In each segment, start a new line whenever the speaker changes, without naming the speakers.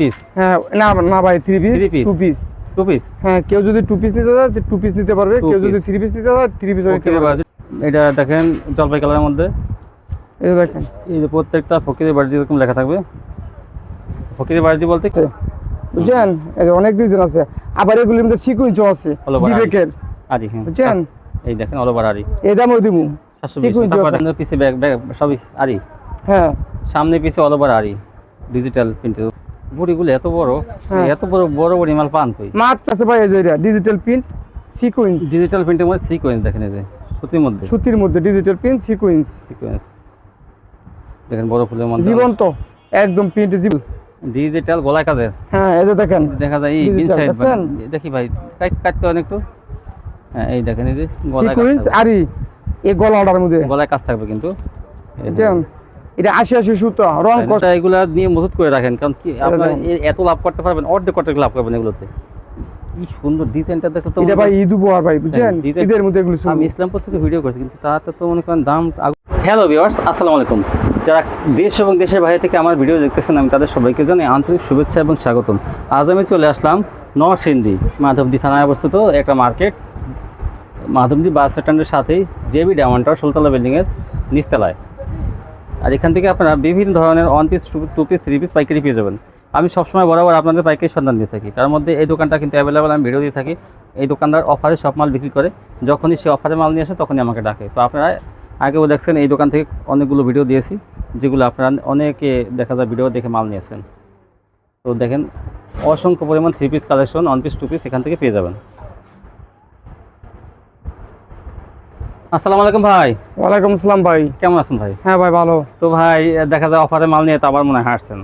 Piece
হ্যাঁ না না ভাই three piece two piece
two piece
হ্যাঁ কেউ যদি টু পিস নিতে চায় টু পিস নিতে পারবে। কেউ যদি থ্রি পিস নিতে চায় থ্রি পিস নিতে পারবে
এটা দেখেন জলপাই কালারের মধ্যে।
এই দেখেন।
এই যে প্রত্যেকটা ফকিরের বাজি এরকম লেখা থাকবে। ফকিরের বাজি বলতে
বুঝছেন? এই অনেক ডিজাইন আছে। আবার এগুলির মধ্যে সিকুয়েন্সও আছে বিবেকের।
হ্যাঁ।
বুঝছেন?
এই দেখেন অল ওভার আরি
এই দামও দিমু।
পিছে সবই আরি
হ্যাঁ।
সামনে পিছে অল ওভার আরি ডিজিটাল প্রিন্টের বড়িগুলো এত বড়
হ্যাঁ।
এত বড় বড় বড়ি মাল পান কই?
মাত্র আছে ভাই এই যে ডিজিটাল প্রিন্ট সিকুয়েন্স
ডিজিটাল প্রিন্টের মধ্যে সিকোয়েন্স দেখেন এই যে সুতির মধ্যে।
সুতির মধ্যে ডিজিটাল প্রিন্ট সিকুয়েন্স
সিকোয়েন্স দেখেন বড় ফুলের মধ্যে
জীবন্ত একদম প্রিন্ট জীবন
ডিজিটাল গলায় কাজের
হ্যাঁ এই যে দেখেন।
দেখা যায় এই ইনসাইড দেখি ভাই কাট কাট করেন একটু। হ্যাঁ এই দেখেন এই যে গলায়
সিকুয়েন্স। আরি এই গলাটার মধ্যে।
গলায় কাজ থাকবে কিন্তু।
বুঝছেন এটা আশি আশি সুতো রং কষ্ট?
এগুলা নিয়ে মজুত করে রাখেন কারণ কি আপনার এত লাভ করতে পারবেন অর্ধেক অর্ধেক লাভ করবেন এগুলোতে। কি সুন্দর ডিজাইনটা দেখো তো
এটা ভাই ঈদ উপহার ভাই বুঝছেন? ঈদের মধ্যে এগুলো
আমি ইসলামপুর থেকে ভিডিও করছি কিন্তু তাতে তো মনে করেন দাম হ্যালো ভিউয়ার্স আসসালামু আলাইকুম। যারা দেশ এবং দেশের বাইরে থেকে আমার ভিডিও দেখতেছেন আমি তাদের সবাইকে জানাই আন্তরিক শুভেচ্ছা এবং স্বাগতম। আজ আমি চলে আসলাম নরসিংদী মাধবদী থানায় অবস্থিত একটা মার্কেট। মাধবদী বাস স্ট্যান্ডের সাথেই জেবি ডায়মন্ড টাওয়ার ষোলতলা বিল্ডিংয়ের নিচতলায়। আর এখান থেকে আপনারা বিভিন্ন ধরনের one piece two piece three piece পাইকারি পেয়ে যাবেন। আমি সবসময় বরাবর আপনাদের পাইকারি সন্ধান দিয়ে থাকি। তার মধ্যে এই দোকানটা কিন্তু অ্যাভেলেবেল আমি ভিডিও দিয়ে থাকি। এই দোকানদার অফারে সব মাল বিক্রি করে। যখনই সে অফারে মাল নিয়ে আসে, তখনই আমাকে ডাকে। তো আপনারা আগেও দেখছেন, এই দোকান থেকে অনেকগুলো ভিডিও দিয়েছি, যেগুলো আপনারা অনেকে দেখা যায় ভিডিও দেখে মাল নিয়েছেন তো দেখেন, অসংখ্য পরিমাণ three piece collection one piece two piece এখান থেকে পেয়ে যাবেন। আসসালামু আলাইকুম ভাই।
ওয়ালাইকুম আসসালাম ভাই।
কেমন আছেন ভাই?
হ্যাঁ ভাই ভালো।
তো ভাই দেখা যায় অফারে মাল নিয়ে তো আবার মনে হয় হাঁটছেন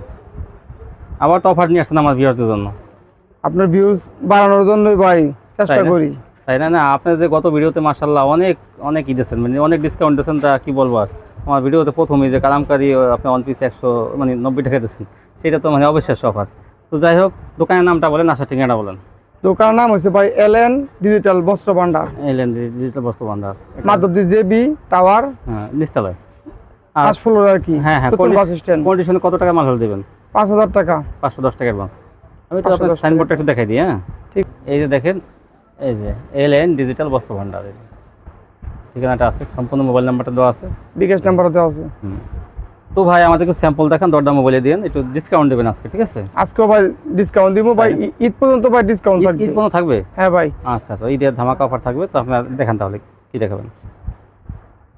আবার তো অফার নিয়ে আসছেন আমার ভিউয়ারদের জন্য।
আপনার ভিউজ বাড়ানোর জন্যই ভাই চেষ্টা করি।
তাই না? না আপনার যে গত ভিডিওতে মাসাল্লাহ অনেক অনেক ই দিয়েছেন মানে অনেক ডিসকাউন্ট দিয়েছেন তা কি বলব আর? আমার ভিডিওতে প্রথমেই যে কালামকারি আপনি ওয়ান পিস একশো মানে নব্বই টাকা দিয়েছেন সেটা তো মানে অবিশ্বাস্য অফার তো যাই হোক দোকানের নামটা বলেন আশা ঠিকানা বলেন।
দোকানের নাম হচ্ছে ভাই এল এন ডিজিটাল বস্ত্র ভান্ডার।
এলেন ডিজিটাল বস্তু ভান্ডার।
মাধবদী জেবি টাওয়ার
হ্যাঁ নিস্তালয়।
পাঁচ ফ্লোর আর কি
হ্যাঁ হ্যাঁ
বাস স্ট্যান্ড
কন্ডিশনে কত টাকা মাল হলে দেবেন?
পাঁচ হাজার টাকা।
পাঁচশো দশ টাকা অ্যাডভান্স আমি তো
510
আপনার সাইনবোর্ডটা একটু দেখাই দিই হ্যাঁ?
ঠিক।
এই যে দেখেন এই যে এল এন ডিজিটাল বস্ত্র ভান্ডার। ঠিকানাটা আছে সম্পূর্ণ মোবাইল নাম্বারটা দেওয়া আছে।
বিকাশ নাম্বার দেওয়া আছে।
হুম। তো ভাই আমাদেরকে স্যাম্পল দেখান দরদাম মোবাইলে দিন একটু ডিসকাউন্ট দেবেন আজকে ঠিক আছে?
আজকেও ভাই ডিসকাউন্ট দিব। ভাই ঈদ পর্যন্ত ভাই ডিসকাউন্ট থাকবে
ঈদ কোনো থাকবে?
হ্যাঁ ভাই।
আচ্ছা আচ্ছা ঈদের ধামাকা অফার থাকবে তো আপনার দেখান তাহলে কি দেখাবেন?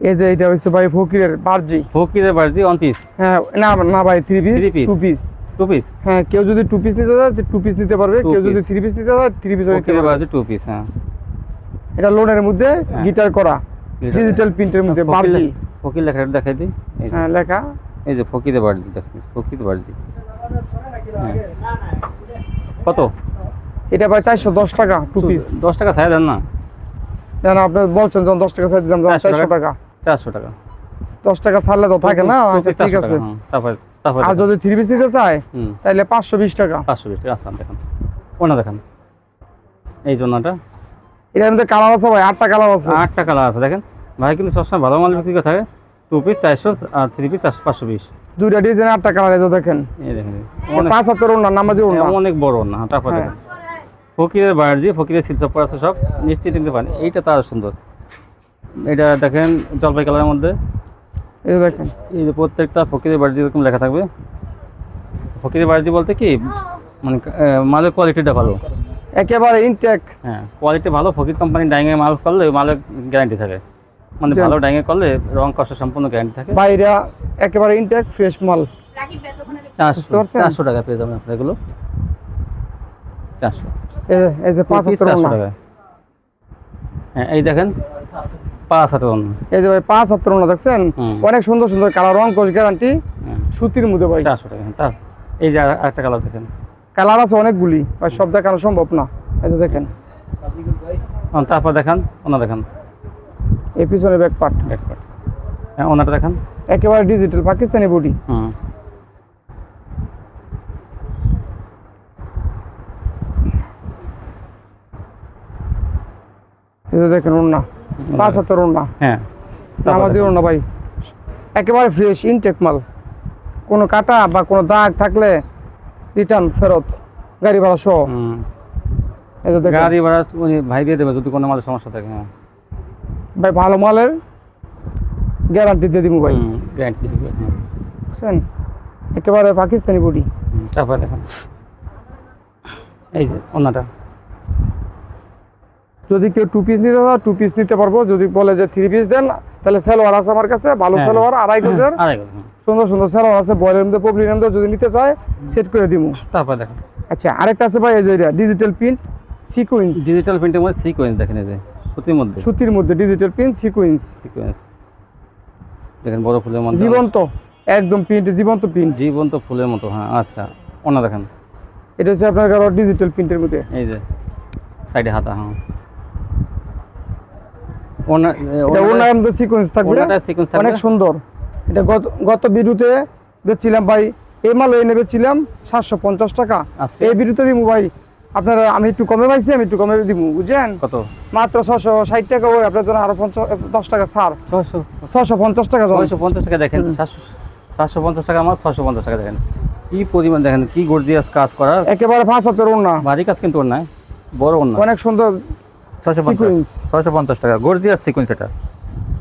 এই যে এটা হচ্ছে ভাই ফকিরের বার্জি।
ফকিরের বার্জি ওয়ান পিস
হ্যাঁ না না ভাই three
Three
piece two piece
two piece
হ্যাঁ কেউ যদি টু পিস নিতে চায় টু পিস নিতে পারবে। কেউ যদি থ্রি পিস নিতে চায় থ্রি পিস নিতে পারবে।
টু পিস হ্যাঁ।
এটা লোনের মধ্যে
হ্যাঁ।
গিটার করা। ডিজিটাল প্রিন্টের মধ্যে বার্জি।
ফকির লেখাটা দেখাই দিই।
হ্যাঁ লেখা।
এই যে ফকিরে বার্জি দেখেন ফকির বার্জি। হ্যাঁ। কত?
এটা ভাই চারশো দশ টাকা টু পিস
দশ টাকা ছাড়া দেন না?
জান আপনি বলছেন যখন দশ টাকা ছাড় দিলাম
চারশো টাকা। চারশো টাকা।
দশ টাকা ছাড়লে তো থাকে না আচ্ছা ঠিক আছে।
তারপর
আর যদি থ্রি পিস নিতে চায় তাহলে পাঁচশো বিশ টাকা।
পাঁচশো বিশ টাকা আচ্ছা দেখেন। ওনা দেখেন। এই জন্যটা
এটার মধ্যে কালার আছে ভাই আটটা কালার আছে।
আটটা কালার আছে দেখেন। ভাই কিন্তু সবসময় ভালো মাল বিক্রি করে থাকে। টু পিস চারশো আর থ্রি পিস পাঁচশো পিস
দুইটা ডিজাইন আটটা কালার দেখেন।
এই দেখেন। অনেক
পাঁচ হাতের ওনা নামাজি ওনা
অনেক বড় না তারপর
হ্যাঁ।
দেখেন। ফকিরের বার্জি ফকিরের শিলচপ্পর আছে সব। নিশ্চিত নিতে পারেন এইটা তো আরও সুন্দর। এটা দেখেন জলপাই কালারের মধ্যে।
এই দেখেন।
এই যে প্রত্যেকটা ফকিরের বার্জি এরকম লেখা থাকবে। ফকিরের বার্জি বলতে কি? মানে মালের কোয়ালিটিটা ভালো।
একেবারে ইনটেক
হ্যাঁ কোয়ালিটি ভালো ফকির কোম্পানি ডাইংয়ে মাল করলে মালের গ্যারান্টি থাকে। মানে। ভালো করলে রং কষ্ট সম্পূর্ণ গ্যারান্টি থাকে।
বাইরে একেবারে ইনটেক ফ্রেশ মাল।
চারশো টাকা পেয়ে যাবেন আপনার এগুলো। চারশো।
এই যে- পাঁচ হাতের
চারশো টাকা হ্যাঁ এই দেখেন পাঁচ হাতে অন্য
এই যে ভাই পাঁচ হাতের ওনা দেখছেন? অনেক সুন্দর সুন্দর কালার রং কোষ গ্যারান্টি
হ্যাঁ
সুতির মধ্যে ভাই।
চারশো টাকা তার এই যে আরেকটা কালার দেখেন।
কালার আছে অনেকগুলি ভাই সব দেখানো সম্ভব না। এই যে দেখেন।
হ্যাঁ, তারপর দেখান ওনা দেখান।
এই পিছনে ব্যাক পার্ট
ব্যাক পার্ট হ্যাঁ ওনাটা দেখান।
একেবারে ডিজিটাল পাকিস্তানি বডি
হুম।
যে দেখেন ওনা পাঁচ হাতের ওনা
হ্যাঁ
নামাজি। ওনা ভাই। একেবারে ফ্রেশ ইনটেক মাল। কোনো কাটা বা কোনো দাগ থাকলে রিটার্ন ফেরত গাড়ি ভাড়া সহ। যে দেখেন।
গাড়ি ভাড়া উনি ভাই দিয়ে দেবে যদি কোনো মালের সমস্যা থাকে হ্যাঁ।
ভাই ভালো মালের গ্যারান্টি দিয়ে দিব ভাই।
গ্যারান্টি দিবে
বুঝছেন? একেবারে পাকিস্তানি বডি
তারপরে দেখেন। এই যে অন্যটা
যদি কেউ টু পিস নিতে চায় টু পিস নিতে পারব। যদি বলে যে থ্রি পিস দেন তাহলে সালোয়ার আছে আমার কাছে ভালো
হ্যাঁ।
সালোয়ার আড়াই গজের।
গজ
সুন্দর সুন্দর সালোয়ার আছে বয়ের মধ্যে পবলিকের মধ্যে যদি নিতে চায় সেট করে দিব
তারপরে দেখেন।
আচ্ছা আরেকটা আছে ভাই এই যে ডিজিটাল প্রিন্ট সিকুয়েন্স
ডিজিটাল প্রিন্টের মধ্যে সিকোয়েন্স দেখেন এই যে। সুতির মধ্যে?
সুতির মধ্যে ডিজিটাল প্রিন্ট সিকুয়েন্স
সিকোয়েন্স দেখেন বড় ফুলের মধ্যে
জীবন্ত একদম প্রিন্ট জীবন্ত প্রিন্ট
জীবন্ত ফুলের মতো হ্যাঁ আচ্ছা। অন্য দেখেন।
এটা হচ্ছে আপনার কারও ডিজিটাল প্রিন্টের মধ্যে।
এই যে সাইডে হাতা হ্যাঁ। ওনা
ওনার মধ্যে সিকুয়েন্স থাকবে।
সিকোয়েন্স থাকবে?
অনেক সুন্দর। এটা গত গত বিরুতে বেচছিলাম ভাই এই মাল এনে বেচছিলাম সাতশো পঞ্চাশ টাকা। এই বিরুতে দিব ভাই আপনারা আমি একটু কমে পাইছি আমি একটু কমে দিব বুঝছেন?
কত?
মাত্র ছশো ষাট টাকা ওই আপনার জন্য আরও পঞ্চাশ দশ টাকা ছাড়।
ছয়শো।
ছশো পঞ্চাশ টাকা।
ছয়শো পঞ্চাশ টাকা দেখেন। সাতশো পঞ্চাশ টাকা আমার ছশো পঞ্চাশ টাকা দেখেন। কি পরিমাণ দেখেন কি গর্জিয়াস কাজ করা
একেবারে পাঁচ হাতের ওড়না।
ভারী কাজ কিন্তু ওর নাই বড় ওর
অনেক সুন্দর
ছশো পঞ্চাশ। ছয়শো পঞ্চাশ টাকা গর্জিয়াস সিকোয়েন্স এটা।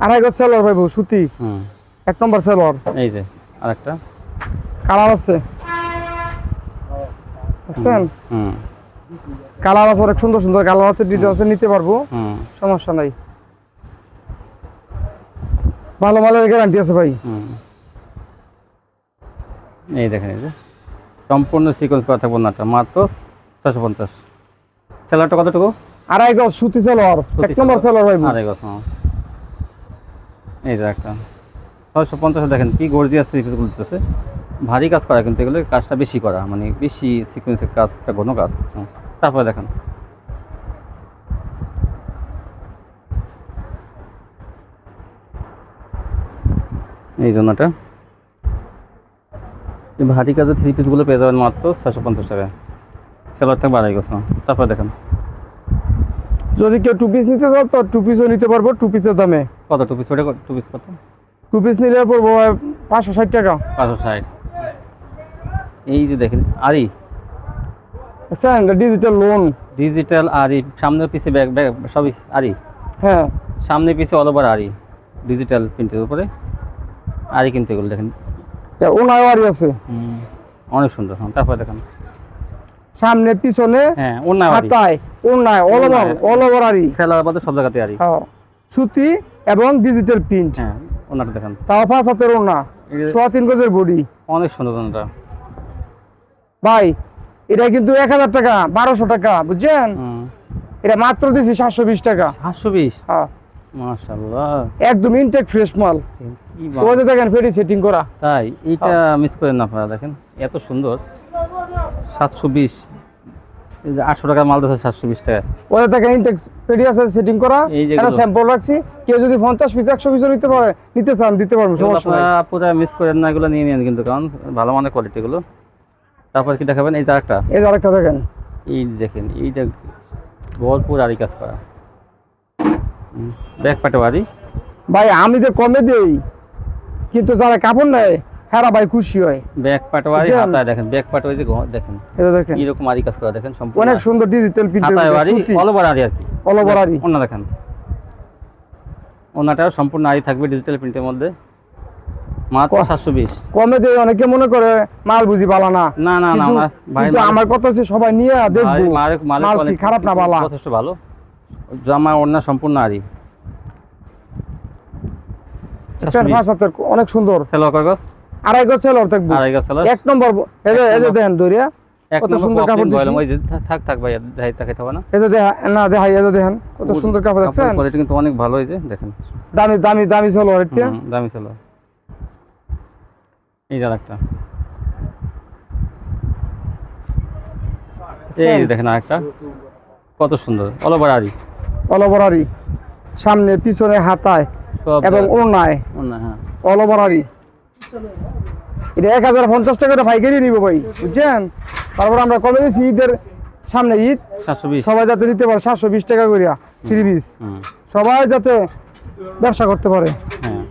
আড়াই গজ সেলোয়ার ভাই সুতি।
হুম।
এক নম্বর সেলোয়ার
এই যে আরেকটা।
কালার আছে। বুঝছেন
হুম।
কালার আছে অনেক সুন্দর সুন্দর কালার আছে ডিজাইন আছে নিতে পারব। সমস্যা নাই। ভালো মালের গ্যারান্টি আছে ভাই।
এই দেখেন এই যে। সম্পূর্ণ সিকোয়েন্স করা থাকব নাটা মাত্র ছয়শো পঞ্চাশ। স্যালাডটা কতটুকু?
আড়াই গজ সুতি সেলোয়ার এক নম্বর সেলোয়ার ভাই
আড়াই গছ হ্যাঁ। এই যে একটা। ছয়শো পঞ্চাশে দেখেন কি গর্জিয়াস সিকোয়েন্সগুলো দিতেছে। ভারী কাজ করা কিন্তু এগুলো কাজটা বেশি করা মানে বেশি সিকোয়েন্সের কাজটা ঘন কাজ। তারপরে দেখেন। এই জন্যটা ভারী কাজের থ্রি পিসগুলো পেয়ে যাবেন মাত্র ছয়শো পঞ্চাশ টাকায়। সেলার থেকে বাড়াই গছ। তারপরে দেখেন।
যদি কেউ টু পিস নিতে চাও তো টু পিসও নিতে পারব টু পিসের দামে।
কত টু পিস ওটা টু পিস কত?
টু পিস নিলে পড়ব পাঁচশো ষাট টাকা।
পাঁচশো ষাট। এই যে দেখেন আরি।
বুঝছেন ডিজিটাল লোন
ডিজিটাল আরি সামনে পিছে ব্যাগ ব্যাগ সবই আরি।
হ্যাঁ।
সামনে পিছে অল ওভার আরি ডিজিটাল প্রিন্টের উপরে। আরি কিন্তু এগুলো দেখেন।
ওনায় আরি আছে।
অনেক সুন্দর হ্যাঁ তারপরে দেখেন।
সামনে পিছনে
হ্যাঁ আরি।
হাতায় ওনায় অল ওভার অল ওভার আরি।
সেলার বাদে সব জায়গাতে আরি।
হ্যাঁ সুতি এবং ডিজিটাল প্রিন্ট
হ্যাঁ ওনাটা দেখেন।
তাও পাঁচ হাতের ওনা সোয়া তিন গজের বডি
অনেক সুন্দর ওনাটা।
ভাই এটা কিন্তু এক হাজার টাকা বারোশো টাকা বুঝছেন? এটা মাত্র দিচ্ছি সাতশো বিশ টাকা।
সাতশো বিশ?
হ্যাঁ। একদম ইনটেক ফ্রেশ মাল। ওদের দেখেন ফেরি সেটিং করা।
তাই এইটা মিস করেন না আপনারা দেখেন এত সুন্দর। সাতশো বিশ। যে আটশো টাকার মাল দিচ্ছে সাতশো বিশ টাকা
ওদের দেখেন ইনটেক ফেরি আছে সেটিং করা। একটা স্যাম্পল রাখছি। কেউ যদি পঞ্চাশ পিস একশো পিসও নিতে পারে নিতে চান দিতে পারব সমস্যা
পুরো মিস করেন না এগুলো নিয়ে নিন কিন্তু কারণ ভালো মানের কোয়ালিটিগুলো তারপর কি দেখাবেন? এই যে আরেকটা।
এই যে আরেকটা দেখেন।
এই দেখেন এইটা ভরপুর আরি কাজ করা। ব্যাক পাটে বাড়ি
ভাই আমি যে কমে দেই কিন্তু যারা কাপড় নেয় হ্যাঁ ভাই খুশি হয়।
ব্যাক পাটে বাড়ি হাতায় দেখেন ব্যাক পাটে ওই যে দেখেন।
এটা দেখেন।
এইরকম আরি কাজ করা দেখেন সম্পূর্ণ।
অনেক সুন্দর ডিজিটাল
হাতায় বাড়ি
প্রিন্ট
অল ওভার আরি আর কি।
All over আরি।
অন্য দেখেন। অন্যটাও সম্পূর্ণ আরি থাকবে ডিজিটাল প্রিন্টের মধ্যে। মাত্র
কমে অনেকে মনে করে মাল বুঝি বালা না।
না না না ভাই
কিন্তু আমার কথা হচ্ছে সবাই নিয়ে দেখব।
মালিক মালিক
মাল কি খারাপ না বালা?
যথেষ্ট ভালো। জামা ওড়না সম্পূর্ণ আরি
অনেক সুন্দর।
কাগজ
আড়াই গজ সেলর থাকব
আড়াই গাছ সেলো।
এক নম্বর এই যে- এই যে দেখেন দরিয়া কত সুন্দর কাপড়
বয়লাম, ওই যে থাক থাক ভাই দেখাই না।
এই যে না দেখাই এই যে দেখেন কত সুন্দর কাপড় দেখছেন।
কোয়ালিটি কিন্তু অনেক ভালো হয়েছে দেখেন।
দামি দামি দামি সেলর এটা
দামি সেলো। এই যে একটা এই দেখেন আরেকটা। কত সুন্দর। অল ওভার আরি
অলবরারি সামনে পিছনে হাতায় এবং
হ্যাঁ।
এটা এক হাজার পঞ্চাশ টাকা করে পাইকারি নিব ভাই বুঝছেন? তারপর আমরা কবে দিয়েছি ঈদের সামনে ঈদ।
সাতশো বিশ।
সবাই যাতে নিতে পারে সাতশো বিশ টাকা করিয়া থ্রি পিস। সবাই যাতে ব্যবসা করতে পারে।
হ্যাঁ।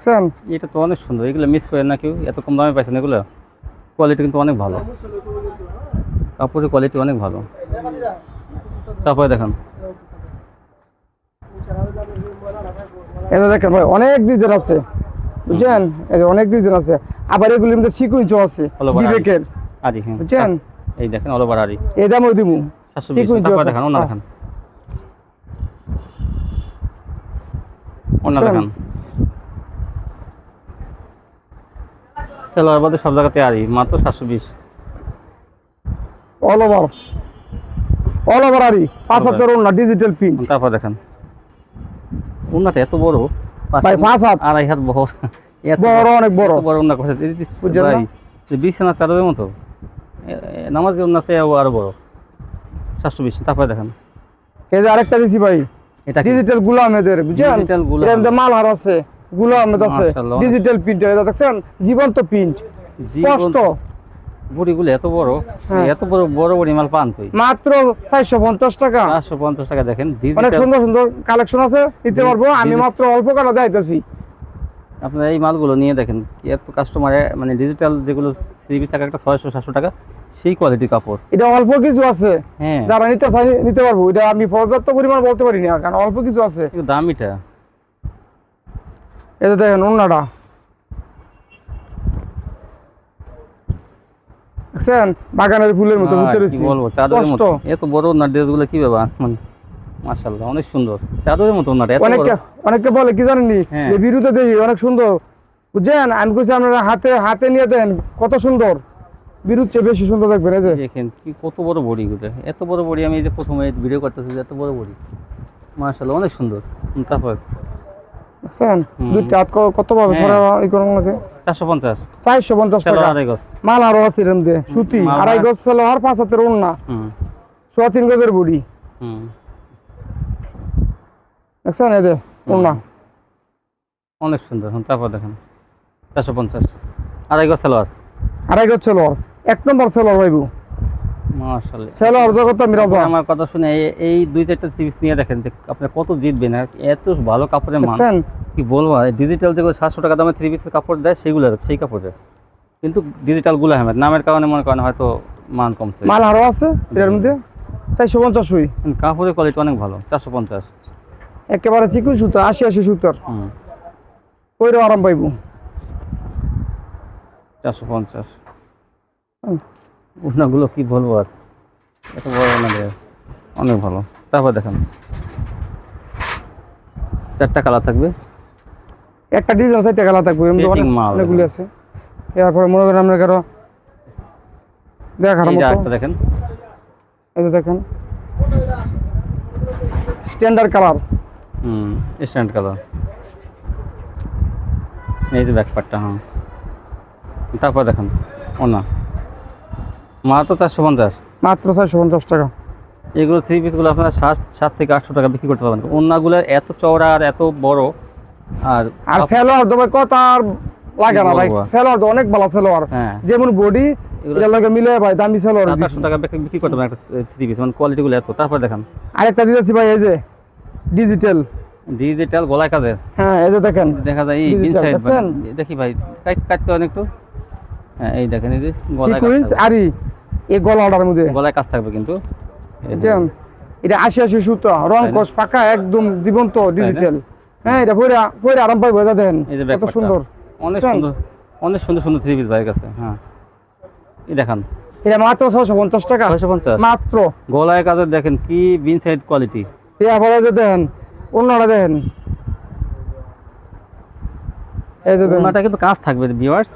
দেখছেন?
এটা তো অনেক সুন্দর। এগুলো মিস করেন না কেউ। এত কম দামে পাইছেন এগুলো? কোয়ালিটি কিন্তু অনেক ভালো। কাপড়ের কোয়ালিটি অনেক ভালো। তারপরে দেখেন।
এটা দেখেন ভাই অনেক ডিজাইন আছে। বুঝছেন? এই যে অনেক ডিজাইন আছে। আবার এগুলির মধ্যে সিকুয়েন্সও আছে বিবেকের।
আরি হ্যাঁ।
বুঝছেন?
এই দেখেন অল ওভার আরি
এই দামও দিমু।
বিশ।
Sequence
তারপরে
আছে।
দেখান
হ্যাঁ।
দেখান। অন্য দেখান। সেলোয়ার বাদে সব জায়গাতে আরি মাত্র সাতশো বিশ।
অল ওভার অল ওভার আরি পাঁচ
over.
হাজার না ডিজিটাল প্রিন্ট
তারপর দেখেন। উন্নাটা এত বড়?
ভাই, পাঁচ হাত।
আড়াই হাত বড়।
বড়, অনেক বড়।
বড় উন্না করছে। ভাই বিছানা চাদরের মতো। এ, সে আরও বড়। সাতশো বিশ তারপরে দেখেন।
এই যে আরেকটা দিছি ভাই।
এটা
ডিজিটাল গুলাম এদের বুঝছেন?
Digital গুলাম।
মাল আর আছে গুলাম আছে। ডিজিটাল প্রিন্ট এটা দেখছেন? জীবন্ত প্রিন্ট স্পষ্ট।
বুড়িগুলো এত বড়
হ্যাঁ।
এত বড় বড় বড়ি মাল পান কই?
মাত্র চারশো পঞ্চাশ টাকা।
চারশো পঞ্চাশ টাকা দেখেন
অনেক সুন্দর সুন্দর কালেকশন আছে। নিতে পারব। আমি মাত্র অল্প কাটা দেখাইতেছি।
আপনারা এই মালগুলো নিয়ে দেখেন এত কাস্টমার মানে ডিজিটাল যেগুলো থ্রি পিস টাকা একটা ছয়শো সাতশো টাকা সেই কোয়ালিটির কাপড়।
এটা অল্প কিছু আছে।
হ্যাঁ।
যারা নিতে চাই নিতে পারব। এটা আমি পর্যাপ্ত পরিমাণ বলতে পারি না কারণ অল্প কিছু আছে।
কিন্তু দামিটা।
এটা দেখেন অন্যটা দেখছেন? বাগানের ফুলের মতো
বলব চাদরের এত বড় না ড্রেসগুলো কি ব্যাপার মানে মাশাল্লাহ অনেক সুন্দর। চাদরের মতো না এত
অনেকে অনেকে বলে কি জানেননি?
হ্যাঁ।
যে বিরুতে দেখি অনেক সুন্দর। বুঝছেন? আমি কইছি আপনারা হাতে হাতে নিয়ে দেন কত সুন্দর। বিরুদ চেয়ে বেশি সুন্দর দেখবেন এই যে।
দেখেন কি কত বড় বড়ি গুলো এত বড় বড়ি আমি এই যে প্রথমে ভিডিও করতেছি এত বড় অনেক সুন্দর। তারপর?
দেখছেন দুইটা হাত ক- কত পাবে?
হ্যাঁ।
সরা ই করুন লাগে
চারশো পঞ্চাশ।
চারশো পঞ্চাশ টাকা।
আড়াই গজ।
মাল আরও আছে এর মধ্যে সুতি আড়াই গজ ছিল আর পাঁচ হাতের ওড়না। সোয়া তিন গজের বুড়ি। দেখছেন? এই যে ওড়না।
অনেক সুন্দর। তারপর দেখেন। চারশো পঞ্চাশ। আড়াই গজ সালোয়ার
আড়াই গজ ছিল এক নম্বর সেলর ভাইবু।
মাশাল্লাহ
সেলর জগৎ আমি
আমার কথা শুনে এই- দুই চারটা সিরিজ নিয়ে দেখেন যে আপনি কত জিতবেন আর এত ভালো কাপড়ের মান। কি বলব ডিজিটাল যেগুলো সাতশো টাকা দামে থ্রি পিসের কাপড় দেয় সেগুলো সেই কাপড়। কিন্তু ডিজিটালগুলো আহমেদ নামের কারণে মনে করেন হয়তো মান কমছে।
মাল আরও আছে এর মধ্যে? চারশো পঞ্চাশ হই
কাপড়ের কোয়ালিটি অনেক ভালো চারশো পঞ্চাশ।
একেবারে চিকুন সুতা আশি আশি সুতার। ওইরও আরাম পাইবো।
চারশো পঞ্চাশ। উন্নাগুলো কি বলব আর? এত বড় দেয় অনেক ভালো। তারপর দেখেন। চারটা কালার থাকবে?
একটা ডিজাইন সাইডে কালার থাকবে। অনেকগুলি আছে। এরপরে মনে করেন আমরা কারও দেখার মতো।
দেখেন।
এই যে দেখেন। স্ট্যান্ডার্ড কালার
হুম স্ট্যান্ড কালার এই যে ব্যাকপারটা হ্যাঁ। তারপর দেখেন। ওনা। মাত্র চারশো পঞ্চাশ?
মাত্র চারশো পঞ্চাশ টাকা।
এগুলো থ্রি পিসগুলো আপনারা সাত সাত থেকে আটশো টাকা বিক্রি করতে পারবেন। ওনাগুলো এত চওড়া আর এত বড় আর
আর সেলোয়ার ভাই কত আর লাগে না ভাই। সেলোয়ার তো অনেক ভালো সেলোয়ার।
হ্যাঁ।
যেমন বডি
এগুলো
এটার লগে মিলে ভাই দামি সেলোয়ার
সাত আটশো টাকা বিক্রি বিক্রি করতে পারবেন একটা থ্রি পিস মানে কোয়ালিটিগুলো এত। তারপর দেখেন।
আরেকটা দিতেছি ভাই এই যে ডিজিটাল
ডিজিটাল গলায় কাজের।
হ্যাঁ এই যে দেখেন।
দেখা যায় এই ইনসাইড দেখি ভাই কাট কাট করেন একটু। হ্যাঁ এই দেখেন এই যে গলায় কাজ
সিকুয়েন্স আরি এই গলাটার মধ্যে।
গলায় কাজ থাকবে কিন্তু। দেখেন।
এটা আশি আশি সুতা রং? কস ফাঁকা একদম জীবন্ত ডিজিটাল হ্যাঁ এটা পরে পরে আরাম পাইবো এটা দেখেন কত সুন্দর।
অনেক সুন্দর অনেক সুন্দর সুন্দর থ্রি পিস ভাইয়ের কাছে হ্যাঁ। এই দেখান।
এটা মাত্র ছশো পঞ্চাশ টাকা।
ছয়শো পঞ্চাশ।
মাত্র।
গলায় কাজের দেখেন কি বিন সাইড কোয়ালিটি
এরপরে যে দেখেন অন্যটা দেখেন। এই যে
ওনাটা কিন্তু কাজ থাকবে ভিউয়ার্স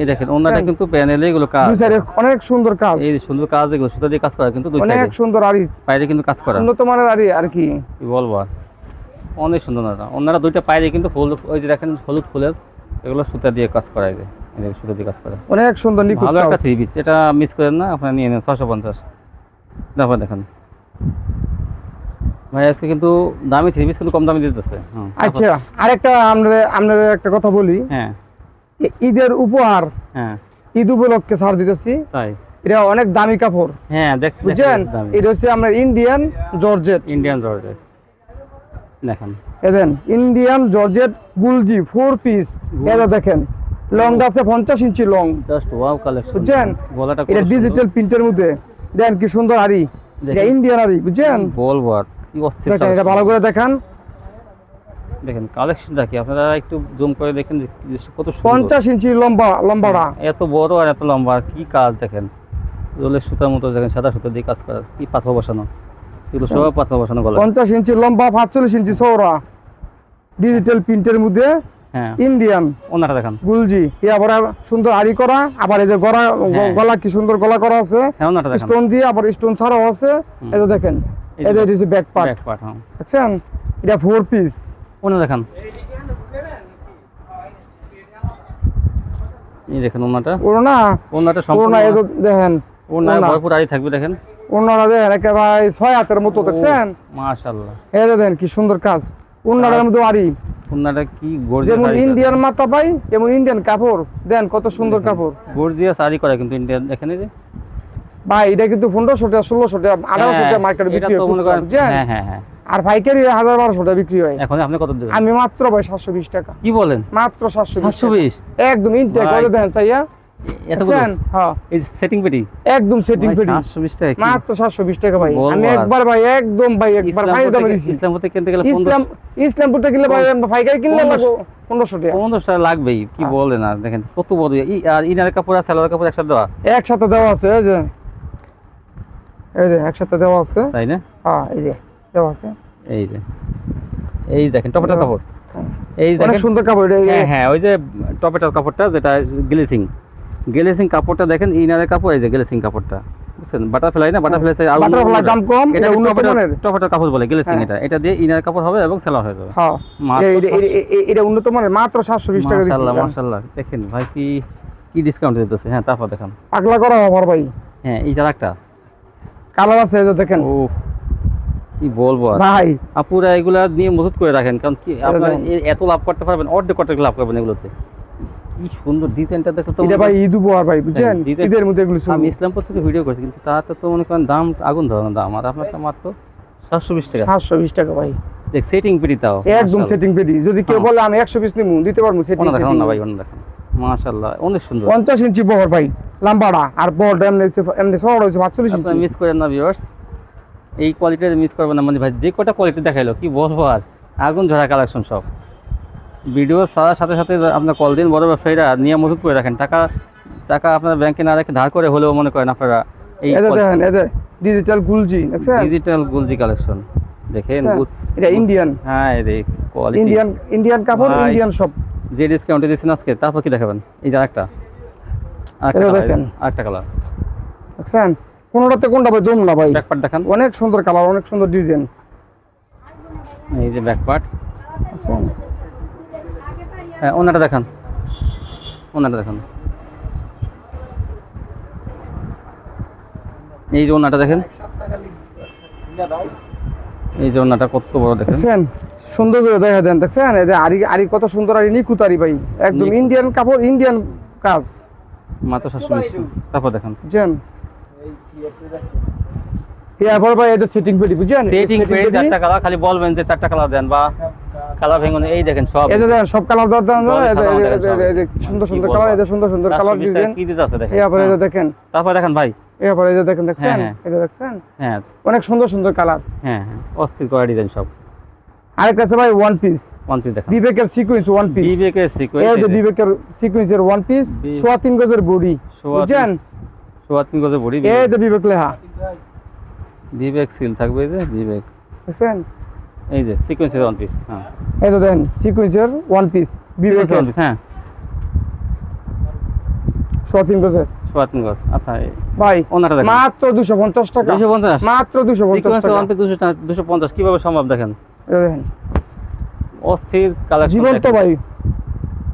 এই দেখেন ওনাটা কিন্তু প্যানেলে এগুলো কাজ।
দুই সাইডে অনেক সুন্দর কাজ।
এই সুন্দর কাজ এগুলো সুতা দিয়ে কাজ করা কিন্তু দুই
অনেক সুন্দর
কিন্তু কাজ করা।
উন্নত মানের আরি আর কি।
কি বলব অনেক সুন্দর ওনারা ওনারা দুইটা পায়ে কিন্তু ফুল ওই যে দেখেন হলুদ ফুলের এগুলো সুতা দিয়ে কাজ করা এই যে এই সুতা দিয়ে কাজ করা।
অনেক সুন্দর নিখুঁত
ভালো একটা থ্রি পিস এটা মিস করেন না আপনারা নিয়ে নেন ছশো পঞ্চাশ। তারপর দেখেন। ভাই আজকে কিন্তু দামি থ্রি পিস কিন্তু কম দামে দিতেছে।
আচ্ছা আরেকটা আমরা আপনার একটা কথা বলি।
হ্যাঁ।
ঈদের উপহার
হ্যাঁ।
ঈদ উপলক্ষে ছাড় দিতেছি।
তাই?
এটা অনেক দামি কাপড়।
হ্যাঁ
বুঝছেন? এটা হচ্ছে আমরা ইন্ডিয়ান জর্জেট।
Indian georgette. দেখেন।
এদেন ইন্ডিয়ান জর্জেট গুলজি ফোর পিস এটা দেখেন লং আছে পঞ্চাশ inch long
just wow collection
বুঝছেন? এটা ডিজিটাল প্রিন্টের মধ্যে। দেন কি সুন্দর আরি এটা ইন্ডিয়ান আরি বুঝছেন?
বলব আর কি অস্থির
এটা ভালো করে দেখান।
দেখেন কালেকশনটা কি? আপনারা একটু জুম করে দেখেন কত
পঞ্চাশ ইঞ্চি লম্বা লম্বাটা
এত বড় আর এত লম্বা কি কাজ দেখেন? রোলের সুতার মতো দেখেন সাদা সুতা দিয়ে কাজ করা। কি পাথর বসানো? এগুলো
আচ্ছা।
সব পাথর বসানো গলা
পঞ্চাশ ইঞ্চি লম্বা পাঁচচল্লিশ ইঞ্চি চৌড়া ডিজিটাল প্রিন্টের মধ্যে
হ্যাঁ।
ইন্ডিয়ান
ওনারা দেখান।
গুলজি। আবার সুন্দর আরি করা আবার এই যে গলা
হ্যাঁ।
গলা কি সুন্দর গলা করা আছে।
হ্যাঁ
স্টোন দিয়ে আবার স্টোন ছাড়াও আছে। এই যে দেখেন
যে
ব্যাক পার্ট
ব্যাক পার্ট হ্যাঁ।
দেখছেন? এটা ফোর পিস
ওনারা দেখান। এই দেখেন ওনাটা।
ওনা?
ওনাটা সম্পূর্ণ
এই দেখেন। ওনা।
ভরপুর আড়ি থাকবে দেখেন।
ওনারা দেখেন একেবারে ছয় হাতের মতো দেখছেন?
মাশাআল্লাহ।
এই দেখেন কি সুন্দর কাজ।
কাজ।
মধ্যে আরি
ওনাটা কি গর্জিয়াস
যেমন ইন্ডিয়ান মাথা পাই তেমন ইন্ডিয়ান কাপড়। দেন কত সুন্দর কাপড়।
গর্জিয়াস আড়ি করে কিন্তু ইন্ডিয়ান দেখেন এই যে।
ভাই এটা কিন্তু পনেরোশো টাকা ষোলোশো টাকা আঠারোশো টাকা
হ্যাঁ,
মার্কেটে বিক্রি হ্যাঁ
হ্যাঁ হ্যাঁ।
আর পাইকারি হাজার বারোশো টাকা বিক্রি হয়।
এখন আপনি কত দেবেন?
আমি মাত্র ভাই সাতশো বিশ টাকা।
কি বলেন?
মাত্র সাতশো
সাতশো বিশ?
একদম ইনটেক করে দেন চাইয়া।
এতগুলো
দেখছেন?
এই সেটিং পেটি
একদম সেটিং পেটি
সাতশো বিশ টাকা কি?
মাত্র সাতশো বিশ টাকা ভাই। আমি একবার ভাই একদম ভাই একবার
ইসলামপুর থেকে-
দিছি।
ইসলামপুর থেকে কিনতে গেলে
ইসলাম ইসলামপুরটা কিনলে ভাই পাইকারি কিনলে
পনেরোশো।
টাকা
পনেরোশো টাকা লাগবেই কি। বলেন আর দেখেন কত বড় আর ইনার কাপড় আর সালোয়ার কাপড় একসাথে দেওয়া?
একসাথে দেওয়া আছে এই যে। এই যে একসাথে দেওয়া আছে।
তাই না?
হ্যাঁ এই যে। দেওয়া আছে।
এই যে এই দেখেন কাপড়।
হ্যাঁ।
এই দেখেন
সুন্দর কাপড় এটা
হ্যাঁ হ্যাঁ ওই যে টপেটার কাপড়টা যেটা গ্লেসিং। গ্লেসিং কাপড়টা দেখেন ইনারের কাপড় এই যে গ্লেসিং কাপড়টা। বুঝছেন? বাটারফ্লাই না? বাটারফ্লাই
বাটারফ্লাই দাম কম
এটা টপেটার কাপড় বলে গ্লেসিং
হ্যাঁ।
এটা। এটা দিয়ে ইনার কাপড় হবে এবং সেলা হয়ে যাবে।
হ্যাঁ। এটা- উন্নত মানের মাত্র সাতশো বিশ টাকা দিচ্ছি।
মাশাআল্লাহ মাশাআল্লাহ। দেখেন ভাই কি কি ডিসকাউন্ট দিতেছে। হ্যাঁ তারপর দেখান।
পাগলা করা আমার ভাই।
হ্যাঁ এই যার একটা
কালার আছে দেখেন।
ও কি বলব
ভাই।
আপুরা এগুলা নিয়ে মজুত করে রাখেন কারণ কি আপনারা এত লাভ করতে পারবেন অর্ধেক অর্ধেক লাভ করবেন এগুলোতে। কি সুন্দর ডিজাইনটা দেখতে তো
এটা ভাই ঈদ উপহার ভাই বুঝছেন?
হ্যাঁ,
ঈদের মধ্যে এগুলো
আমি ইসলামপুর থেকে ভিডিও করছি কিন্তু তাতে তো মনে করেন দাম আগুন দাম। আর আপনারটা মাত্র সাতশো বিশ টাকা।
সাতশো বিশ টাকা ভাই।
দেখ সেটিং পিটি তাও
একদম সেটিং যদি কেউ
হ্যাঁ।
বলে আমি একশো পিস নিবো দিতে পারব সেটিং
দেখান না ভাই অন্য দেখান। মাশাআল্লাহ অনেক সুন্দর।
পঞ্চাশ ইঞ্চি বহর ভাই লাম্বাড়া আর বড় এমনি এমনি হয়েছে ইঞ্চি।
মিস করেন না ভিউয়ার্স এই কোয়ালিটির মিস করবেন না মানে ভাই যে কটা কোয়ালিটি দেখাইলো কি বলব আর? আগুন ঝরা কালেকশন সব। ভিডিও ছাড়ার সাথে সাথে আপনার কল দিন বড় ব্যবসায়ীরা নিয়ে মজুত করে রাখেন। টাকা টাকা আপনার ব্যাংকে না রেখে ধার করে হলেও মনে করেন আপনারা এই
দেখেন ডিজিটাল গুলজি
ডিজিটাল গুলজি কালেকশন দেখেন
এটা ইন্ডিয়ান
হ্যাঁ এই কোয়ালিটি
ইন্ডিয়ান ইন্ডিয়ান কাপড় ইন্ডিয়ান সব।
যে ডিসকাউন্টে দিচ্ছেন আজকে তারপর কি দেখাবেন? এই যে আরেকটা। আরেকটা কালার
দেখেন।
আরেকটা কালার
দেখছেন? কোনোটাতে কোনটা ভাই দম না ভাই?
ব্যাকপার্ট দেখান।
অনেক সুন্দর কালার অনেক সুন্দর ডিজাইন
এই যে ব্যাকপার্ট
দেখছেন
হ্যাঁ ওনাটা দেখান। ওনাটা দেখান। এই যে ওনাটা দেখেন। এই যে ওনাটা কত বড় দেখেন।
সুন্দর করে দেখা দেন দেখছেন? এই যে আরি আরি কত সুন্দর আরি নিকুত আরি ভাই। একদম ইন্ডিয়ান কাপড় ইন্ডিয়ান কাজ।
মাত্র সাতশো বিশ তারপর দেখান।
বুঝছেন? এরপর ভাই এটা সেটিং পেটি বুঝছেন?
সেটিং পেয়ে চারটা কালার খালি বলবেন যে চারটা কালার দেন বা কালার এই দেখেন সব।
এই দেখেন সব কালার দাও যে সুন্দর সুন্দর কালার এই সুন্দর সুন্দর কালার
720
ডিজাইন
কি দিতে আছে দেখেন?
এরপর এই
হ্যাঁ।
দেখেন।
তারপর দেখেন ভাই।
এরপর এই দেখেন দেখছেন?
হ্যাঁ।
এই দেখছেন?
হ্যাঁ।
অনেক সুন্দর সুন্দর কালার
হ্যাঁ হ্যাঁ। অস্থির করা ডিজাইন সব।
আরেকটা আছে ভাই ওয়ান পিস
ওয়ান পিস দেখান।
বিবেকের সিকোয়েন্স ওয়ান পিস
বিবেকের
এই যে বিবেকের সিকোয়েন্সের ওয়ান পিস
বি-
সোয়া তিন গজের বডি। বুঝছেন?
তিন গজে বডি
এই যে বিবেক লেহা।
বিবেক সিল থাকবে যে বিবেক।
দেখছেন?
এই যে সিকোয়েন্সের ওয়ান পিস হ্যাঁ।
এই তো দেখেন সিকোয়েন্সের ওয়ান পিস বিবেকের।
ওয়ান পিস হ্যাঁ।
সোয়া তিন
সোয়াত তিন গজ আচ্ছা
ভাই
ওনাটা দেখেন।
মাত্র দুশো পঞ্চাশ টাকা।
দুশো পঞ্চাশ?
মাত্র দুশো পঞ্চাশ
ওয়ান পিস দুশো দুশো পঞ্চাশ কীভাবে সম্ভব দেখেন?
দেখেন।
অস্থির কালেকশন
জীবন্ত ভাই।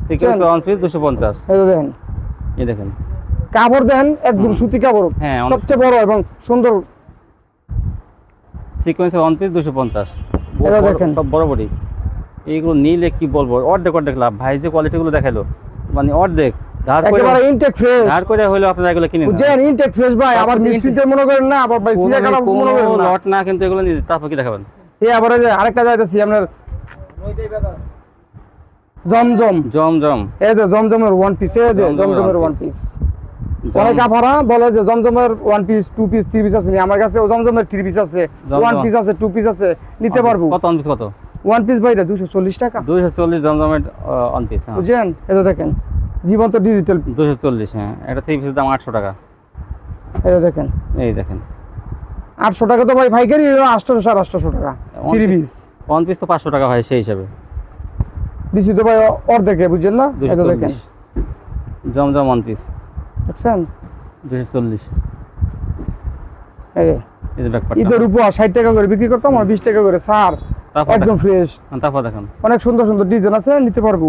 সিকোয়েন্সের ওয়ান পিস দুশো পঞ্চাশ।
এই তো দেখেন।
এই দেখেন।
কাপড় দেন একদম সুতি কাপড়।
হ্যাঁ,
সবচেয়ে বড় এবং সুন্দর।
সিকোয়েন্সের ওয়ান পিস দুশো পঞ্চাশ।
দেখেন।
সব বড় বড়ি। এইগুলো নিলে কি বলব? অর্ধেক অর্ধেক লাভ। ভাই যে কোয়ালিটিগুলো দেখাল মানে অর্ধেক। ধার করে
ইনটেক ফ্রেশ
ধার করে হলেও আপনারা এগুলো কিনে নেন।
ইনটেক ফ্রেশ ভাই। আবার
তারপর
মনে করেন না আবার ভাই সিরা কাটা মনে করেন না।
লট না কিন্তু এগুলো নিয়ে তারপর কি দেখাবেন?
এই আবার আরেকটা যাইতেছি আপনার জমজম।
জম জম
এই যে জমজমের ওয়ান পিস এই যে
জমজমের
ওয়ান পিস অনেক আপারা বলে যে জমজমের one piece two piece three piece আছে আমার কাছে জমজমের থ্রি পিস আছে। ওয়ান পিস আছে টু পিস আছে। নিতে পারব।
কত অন পিস কত?
ওয়ান পিস ভাইটা দুশো চল্লিশ টাকা।
দুইশো চল্লিশ জমজমের পিস হ্যাঁ।
বুঝছেন? এটা দেখেন জীবন্ত ডিজিটাল
দুশো চল্লিশ হ্যাঁ। এটা থ্রি পিসের দাম আটশো টাকা।
এটা দেখেন।
এই দেখেন।
আটশো টাকা তো ভাই পাইকারি আটশোশো সাড়ে আটশোশো টাকা। থ্রি পিস
অন পিস তো পাঁচশো টাকা হয় সেই হিসাবে।
দিছি তো ভাই অর্ধেকে বুঝছেন না?
দুশো
এটা দেখেন।
জমজম অন পিস
দেখছেন?
দুশো চল্লিশ।
এই ঈদের উপর ষাট টাকা করে বিক্রি করতাম আর বিশ টাকা করে। সার একদম ফ্রেশ
হ্যাঁ, তারপর দেখেন।
অনেক সুন্দর সুন্দর ডিজাইন আছে নিতে পারব।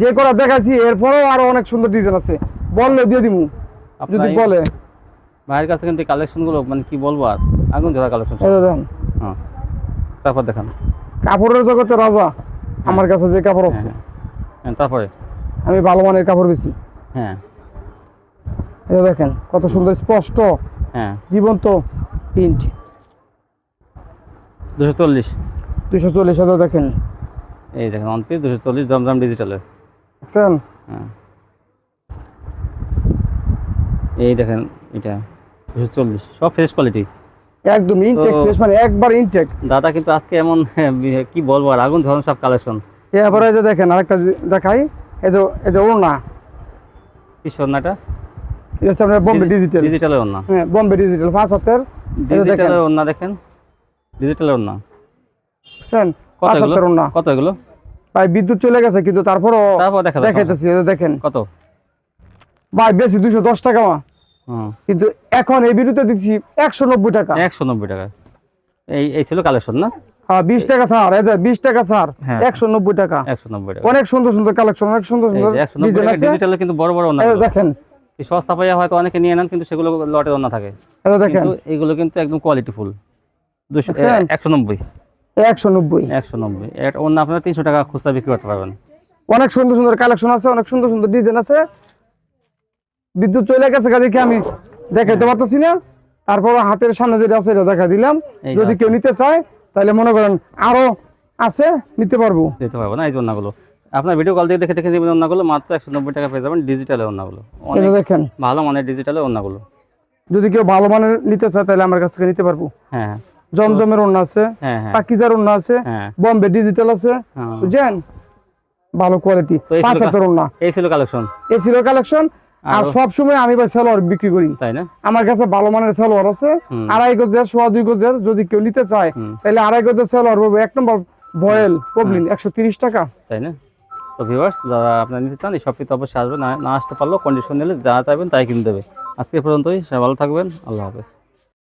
যে করা দেখাচ্ছি এরপরেও আরও অনেক সুন্দর ডিজাইন আছে। বললে দিয়ে দিমু। যদি বলে।
ভাইয়ের কাছে কিন্তু কালেকশনগুলো মানে কি বলব আর? আগুন ধরা কালেকশন হ্যাঁ তারপর দেখেন।
কাপড়ের জগতে রাজা আমার কাছে যে কাপড় আছে।
হ্যাঁ হ্যাঁ তারপরে?
আমি ভালো মানের কাপড় বেশি
হ্যাঁ।
এই দেখেন কত সুন্দর স্পষ্ট
হ্যাঁ।
জীবন্ত প্রিন্ট।
দুশো চল্লিশ।
দুশো চল্লিশ হাজার দেখেন।
এই দেখেন অন পিস দুশো চল্লিশ জমজম ডিজিটালের
দেখছেন?
হ্যাঁ। এই দেখেন এটা দুশো চল্লিশ সব ফ্রেশ কোয়ালিটি
একদম ইনটেক ফ্রেশ মানে একবার ইনটেক
দাদা কিন্তু আজকে এমন কি বলব আর আগুন ধরন সব কালেকশন
এরপরে এই যে দেখেন আরেকটা দেখাই এই যে এই যে ওড়না।
কি সন্নাটা
এটা হচ্ছে আপনার বোম্বে ডিজিটাল
ডিজিটালের ওন্না
হ্যাঁ বোম্বে ডিজিটাল পাঁচ হাতের এই যে দেখেন।
ডিজিটালের ওন্না দেখেন ডিজিটালের ওন্না
বুঝছেন? পাঁচ হাতের ওড়না।
কত এগুলো?
ভাই বিদ্যুৎ চলে গেছে কিন্তু তারপরও
তারপর দেখা যাবে
দেখাইতেছি দেখেন।
কত?
ভাই বেশি দুশো দশ টাকা মা। কিন্তু এখন এই বিদ্যুতে দিচ্ছি একশো নব্বই টাকা।
একশো নব্বই টাকা। এই এই ছিল কালেকশন না?
হ্যাঁ বিশ টাকা স্যার এই যে বিশ টাকা স্যার। একশো নব্বই টাকা।
একশো নব্বই টাকা।
অনেক সুন্দর সুন্দর কালেকশন অনেক সুন্দর সুন্দর
ডিজিটালের কিন্তু বড় বড়
দেখেন
সস্তা পাইয়া হয়তো অনেকে নিয়ে নেন কিন্তু সেগুলো লটে ওন্না থাকে।
দেখেন।
কিন্তু এগুলো কিন্তু একদম কোয়ালিটি ফুল দুশো একশো নব্বই।
একশো নব্বই।
একশো নব্বই। অন্য আপনারা তিনশো টাকা খুচরা বিক্রি করতে পারবেন।
অনেক সুন্দর সুন্দর কালেকশন আছে অনেক সুন্দর সুন্দর ডিজাইন আছে। বিদ্যুৎ চলে গেছে কাজে আমি দেখাইতে পারতেছি না। তারপর হাতের সামনে যেটা আছে এটা দেখা দিলাম। যদি কেউ নিতে চায় তাহলে মনে করেন আরও আছে নিতে পারব।
দিতে পারব না এই যে ওন্নাগুলো আপনার ভিডিও কল দিয়ে দেখে দেখে দেবেন ওন্নাগুলো মাত্র একশো নব্বই টাকা পেয়ে যাবেন ডিজিটালের ওন্নাগুলো
এটা দেখেন।
ভালো মানের ডিজিটালের ওন্নাগুলো
যদি কেউ ভালো মানের নিতে চায় তাহলে আমার কাছ থেকে নিতে পারব।
হ্যাঁ
জমজমের অন্য আছে
হ্যাঁ হ্যাঁ।
পাকিজার অন্য আছে
হ্যাঁ।
বম্বে ডিজিটাল আছে।
হ্যাঁ।
বুঝছেন? ভালো কোয়ালিটি পাঁচ হাতের অন্য।
এই ছিল কালেকশন
এই ছিল কালেকশন আর সব সময় আমি ভাই সালোয়ার বিক্রি করি।
তাই না?
আমার কাছে ভালো মানের সালোয়ার আছে। আড়াই গজের সোয়া দুই গজের যদি কেউ নিতে চায়। তাহলে আড়াই গজের সালোয়ার পাবো। এক নম্বর বয়েল পবলিন একশো তিরিশ টাকা।
তাই না? তো ভিউয়ার্স যারা আপনারা নিতে চান, এই শপটিতে অবশ্যই আসবেন। না আসতে পারলেও কন্ডিশন নিলে যা চাইবেন তাই কিনে দেবে। আজকে পর্যন্তই, সবাই ভালো থাকবেন। আল্লাহ হাফেজ।